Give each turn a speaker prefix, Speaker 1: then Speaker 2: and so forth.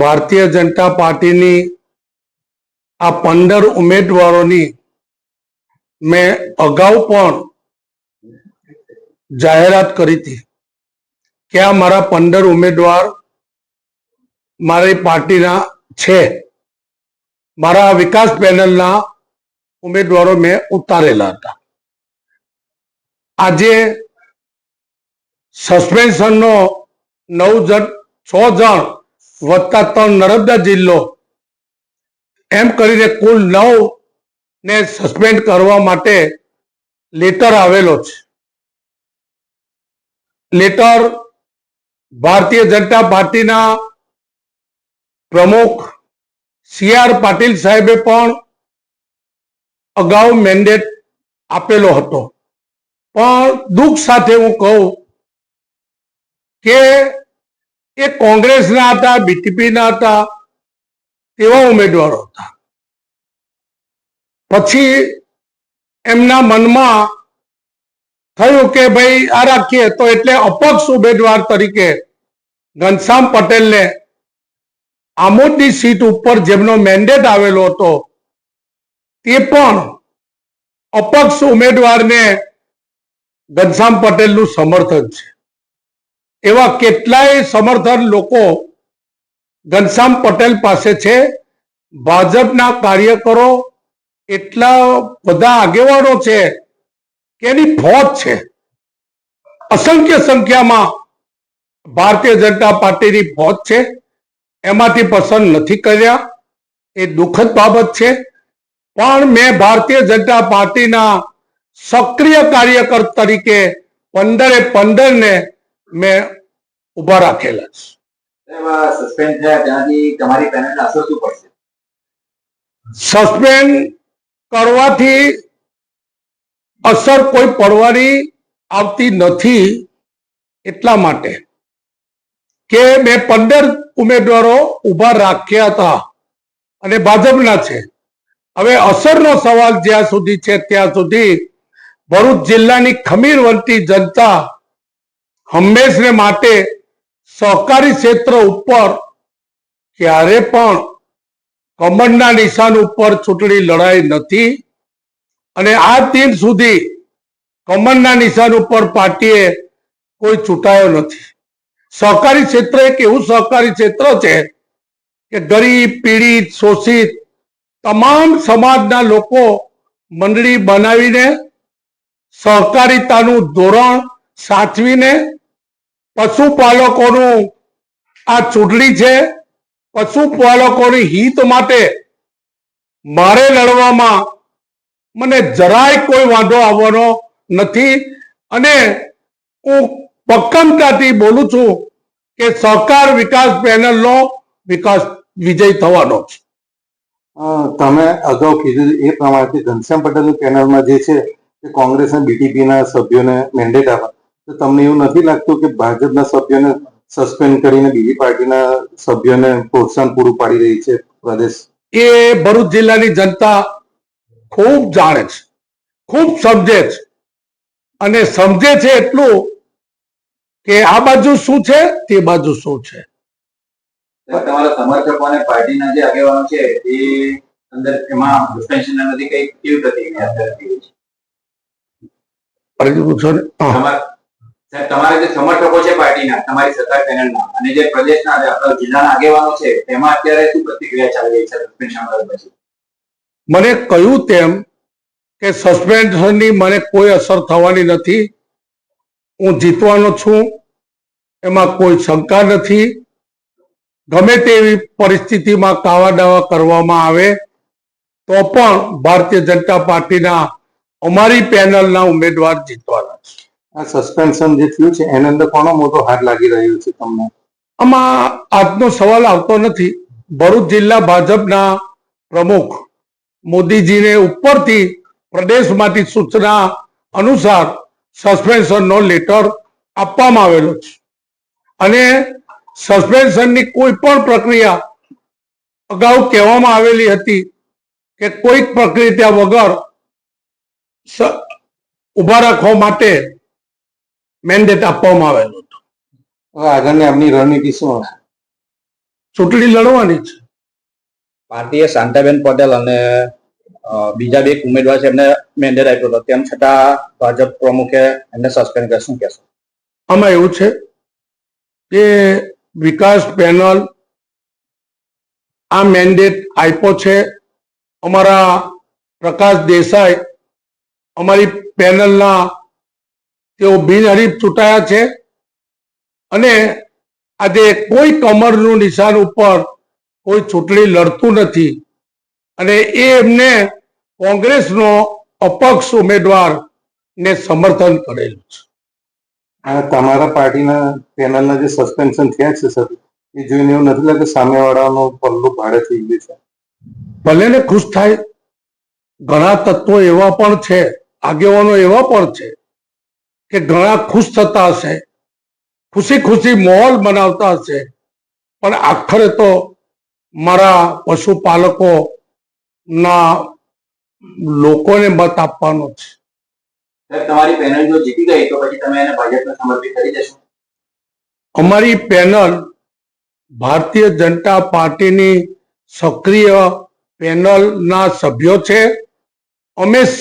Speaker 1: ભારતીય જનતા પાર્ટીની આ પંદર ઉમેદવારોની મેં અગાઉ પણ જાહેરાત કરી હતી કે આ મારા પંદર ઉમેદવાર મારી પાર્ટીના છે. મારા વિકાસ પેનલના ઉમેદવારો મેં ઉતારેલા હતા. આજે સસ્પેન્શનનો નવ જણ, છ જણ વત્તા ત્રણ નર્મદા જિલ્લો. એમ કરીને કુલ નવ ને સસ્પેન્ડ કરવા માટે લેટર આવેલો છે. લેટર ભારતીય જનતા પાર્ટીના પ્રમુખ સી આર પાટીલ સાહેબે પણ અગાઉ મેન્ડેટ આપેલો હતો. પણ દુઃખ સાથે હું કહું કે એ કોંગ્રેસના હતા, બીટીપીના હતા, તેવા ઉમેદવારો હતા. પછી એમના મનમાં થયું કે ભાઈ આ રાખીએ તો એટલે અપક્ષ ઉમેદવાર તરીકે ઘનશ્યામ પટેલને આમોદની સીટ ઉપર જેમનો મેન્ડેટ આવેલો હતો, તે પણ અપક્ષ ઉમેદવારને ઘનશ્યામ પટેલનું સમર્થન છે. એવા કેટલાય સમર્થન લોકો ઘનશ્યામ પટેલ પાસે છે. ભાજપના કાર્યકરો એટલા બધા આગેવાનો છે કે એની ફોજ છે. અસંખ્ય સંખ્યામાં ભારતીય જનતા પાર્ટીની ફોજ છે. એમાંથી પસંદ નથી કર્યા. એ દુઃખદ બાબત છે. પણ મેં ભારતીય જનતા પાર્ટીના સક્રિય કાર્યકર તરીકે પંદરે પંદર ને મેં ઊભા રાખેલા છે.
Speaker 2: સસ્પેન્ડ થયા ત્યાંથી તમારી પેનલને અસર શું પડશે.
Speaker 1: સસ્પેન્ડ કરવાથી અસર કોઈ પડવાની આવતી નથી એટલા માટે કે મેં પંદર ઉમેદવારો ઊભા રાખ્યા હતા અને ભાજપના છે. હવે અસરનો સવાલ જ્યાં સુધી છે ત્યાં સુધી ભરૂચ જિલ્લાની ખમીરવંતી જનતા હંમેશને માટે સહકારી ક્ષેત્ર ઉપર ક્યારે પણ કમળના નિશાન ઉપર ચૂંટણી લડાઈ નથી. અને આ દિન સુધી કમળના નિશાન ઉપર પાર્ટીએ કોઈ ચૂંટાયો નથી. સહકારી ક્ષેત્ર એક એવું સહકારી ક્ષેત્ર છે કે ગરીબ, પીડિત, શોષિત તમામ સમાજના લોકો મંડળી બનાવીને સહકારિતાનું ધોરણ સાચવીને પશુપાલકોનું આ ચૂંટણી છે. પશુપાલકોની હિત માટે મારે લડવામાં મને જરાય કોઈ વાંધો આવવાનો નથી. અને હું પક્કમતાથી બોલું છું કે સહકાર વિકાસ પેનલનો વિકાસ વિજય થવાનો છે.
Speaker 3: તમે અગાઉ કીધું એ પ્રમાણેથી ઘનશ્યામ પટેલની પેનલમાં જે છે કોંગ્રેસ અને બીટીપીના સભ્યોને મેન્ડેટ આપે. તો તમને એવું નથી લાગતું કે ભાજપના સભ્યોને સસ્પેન્ડ કરીને બીજી પાર્ટીના સભ્યોને પ્રોત્સાહન પૂરું પાડી રહી છે પ્રદેશ?
Speaker 1: એ ભરૂચ જિલ્લાની જનતા ખૂબ જાણે છે ખૂબ સમજે છે. અને સમજે છે એટલું કે આ બાજુ શું છે તે બાજુ શું છે?
Speaker 2: તમારા સમર્થકો અને પાર્ટીના જે આગેવાનો છે એ અંદર એમાં સસ્પેન્શન નથી કઈ કેવી પ્રતિક્રિયા છે?
Speaker 1: ફરીથી પૂછો ને.
Speaker 2: સાહેબ, તમારા જે સમર્થકો છે પાર્ટીના તમારી સરકાર પેનલના અને જે પ્રદેશના જિલ્લાના આગેવાનો છે તેમાં અત્યારે શું પ્રતિક્રિયા ચાલી રહી છે સસ્પેન્શન પછી?
Speaker 1: મને કહ્યું તેમ કે સસ્પેન્શનની મને કોઈ અસર થવાની નથી. હું જીતવાનો છું એમાં કોઈ શંકા નથી. ગમે તેવી પરિસ્થિતિમાં કાવા દાવા કરવામાં આવે તો પણ ભારતીય જનતા પાર્ટીના અમારી પેનલના ઉમેદવાર જીતવાના
Speaker 3: આ સસ્પેન્શન જે થયું છે, એની અંદર કોનો મોટો હાથ લાગી રહ્યો છે તમને?
Speaker 1: આમાં આજનો સવાલ આવતો નથી. ભરૂચ જિલ્લા ભાજપના પ્રમુખ મોદીજીને ઉપરથી પ્રદેશમાંથી સૂચના અનુસાર સસ્પેન્શનનો લેટર આપવામાં આવેલો છે. અને સસ્પેન્શનની કોઈ પણ પ્રક્રિયા અગાઉ કહેવામાં આવેલી હતી કે કોઈક પ્રક્રિયા વગર ઊભા રાખવા માટે મેન્ડેટ આપવામાં આવેલો હતો.
Speaker 3: હવે આગળની આપની રણનીતિ શું હશે?
Speaker 1: ચૂંટણી લડવાની છે.
Speaker 4: પાર્ટીએ શાંતાબેન પટેલ અને બીજા બે ઉમેદવાર છે એમને મેન્ડેટ આપ્યો હતો. તેમ છતાં ભાજપ પ્રમુખે એમને સસ્પેન્ડ કર્યા. શું કહેશો?
Speaker 1: આમાં એવું છે કે વિકાસ પેનલ આ મેન્ડેટ આપ્યો છે. અમારા પ્રકાશ દેસાઈ અમારી પેનલના તેઓ બિનહરીફ ચૂંટાયા છે. અને આજે કોઈ કમરનું નિશાન ઉપર કોઈ ચૂંટણી લડતું નથી. અને એ એમને કોંગ્રેસનો અપક્ષ ઉમેદવાર ને સમર્થન કરેલું છે.
Speaker 3: તમારા પાર્ટીના પેનલના જે સસ્પેન્શન થયા છે સર એ જોઈને એવું નથી લાગતું સામેવાળાનું પલ્લું ભાડે થઈ ગયું છે?
Speaker 1: ભલે ને ખુશ થાય. ઘણા તત્વો એવા પણ છે આગેવાનો એવા પણ છે કે ઘણા ખુશ થતા હશે. ખુશી ખુશી માહોલ બનાવતા હશે. પણ આખરે તો મારા પશુપાલકો ના લોકોને મત આપવાનો છે.
Speaker 2: તમારી પેનલ જો જીતી ગઈ તો પછી તમે એને ભાજપને સમર્પિત કરી દેશો.
Speaker 1: અમારી પેનલ ભારતીય જનતા પાર્ટીની સક્રિય પેનલના સભ્યો છે. અમે